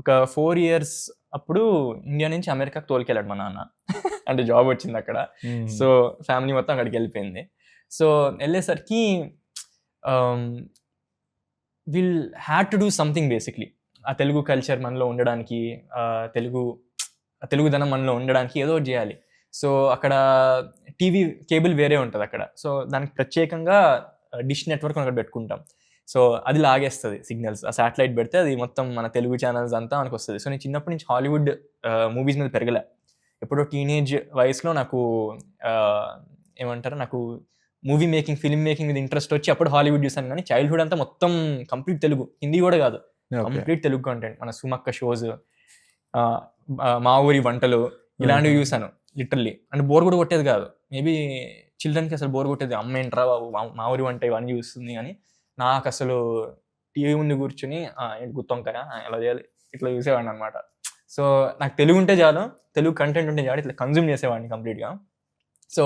ఒక four years అప్పుడు India నుంచి అమెరికాకి తోలుకెళ్ళాడు మా నాన్న. అంటే జాబ్ వచ్చింది అక్కడ. సో ఫ్యామిలీ మొత్తం అక్కడికి వెళ్ళిపోయింది. సో వెళ్ళేసరికి will had to do something basically ఆ తెలుగు కల్చర్ మనలో ఉండడానికి తెలుగు తెలుగుదనం మనలో ఉండడానికి ఏదో ఒకటి చేయాలి. సో అక్కడ టీవీ కేబుల్ వేరే ఉంటుంది అక్కడ. సో దానికి ప్రత్యేకంగా డిష్ నెట్వర్క్ అక్కడ పెట్టుకుంటాం. సో అది లాగేస్తుంది సిగ్నల్స్. ఆ శాటిలైట్ పెడితే అది మొత్తం మన తెలుగు ఛానల్స్ అంతా మనకు వస్తుంది సో నేను చిన్నప్పటి నుంచి హాలీవుడ్ మూవీస్ మీద పెరగలే. ఎప్పుడో టీనేజ్ వయసులో నాకు ఏమంటారు? నాకు మూవీ మేకింగ్ ఫిల్మ్ మేకింగ్ మీద ఇంట్రెస్ట్ వచ్చి అప్పుడు హాలీవుడ్ చూసాను కానీ చైల్డ్హుడ్ అంతా మొత్తం కంప్లీట్ తెలుగు. హిందీ కూడా కాదు. కంప్లీట్ తెలుగు కంటెంట్ మన సుమక్క షోస్ మా ఊరి వంటలు ఇలాంటివి. చూసాను లిటరల్లీ అంటే బోర్ కూడా కొట్టేది కాదు. మేబీ చిల్డ్రన్కి అసలు బోర్ కొట్టేది. అమ్మ ఏంట్రా మా ఊరి వంట ఇవన్నీ చూస్తుంది కానీ నాకు అసలు టీవీ ముందు కూర్చుని ఏంటి గుత్తొంకాయ ఎలా చేయాలి? ఇట్లా చూసేవాడిని అనమాట సో నాకు తెలుగు ఉంటే చాలు. తెలుగు కంటెంట్ ఉంటే చాలు. ఇట్లా కన్జ్యూమ్ చేసేవాడిని కంప్లీట్గా సో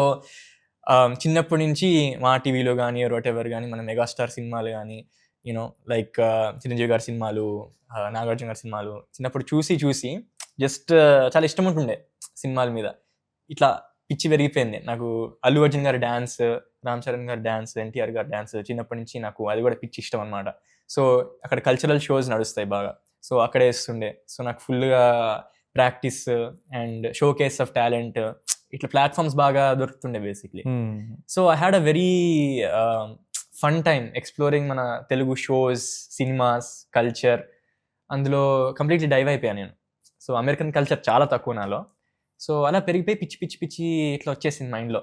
చిన్నప్పటి నుంచి మా టీవీలో కానీ వాట్ ఎవర్ కానీ మన మెగాస్టార్ సినిమాలు కానీ యూనో లైక్ చిరంజీవి గారి సినిమాలు నాగార్జున గారి సినిమాలు చిన్నప్పుడు చూసి చూసి జస్ట్ చాలా ఇష్టం ఉంటుండే సినిమాల మీద. ఇట్లా పిచ్చి పెరిగిపోయింది. నాకు అల్లు అర్జున్ గారి డ్యాన్స్ రామ్ చరణ్ గారి డ్యాన్స్ ఎన్టీఆర్ గారి డ్యాన్స్ చిన్నప్పటి నుంచి నాకు అది కూడా పిచ్చి ఇష్టం అనమాట సో అక్కడ కల్చరల్ షోస్ నడుస్తాయి బాగా. సో అక్కడ వేస్తుండే. సో నాకు ఫుల్గా practice and showcase of talent ఇట్లా ప్లాట్ఫామ్స్ బాగా దొరుకుతుండే basically so I had a very fun time exploring మన తెలుగు షోస్ సినిమాస్ కల్చర్ అందులో కంప్లీట్లీ డైవ్ అయిపోయాను నేను. సో అమెరికన్ కల్చర్ చాలా తక్కువ నాలో. సో అలా పెరిగిపోయి పిచ్చి పిచ్చి పిచ్చి ఇట్లా వచ్చేసింది మైండ్లో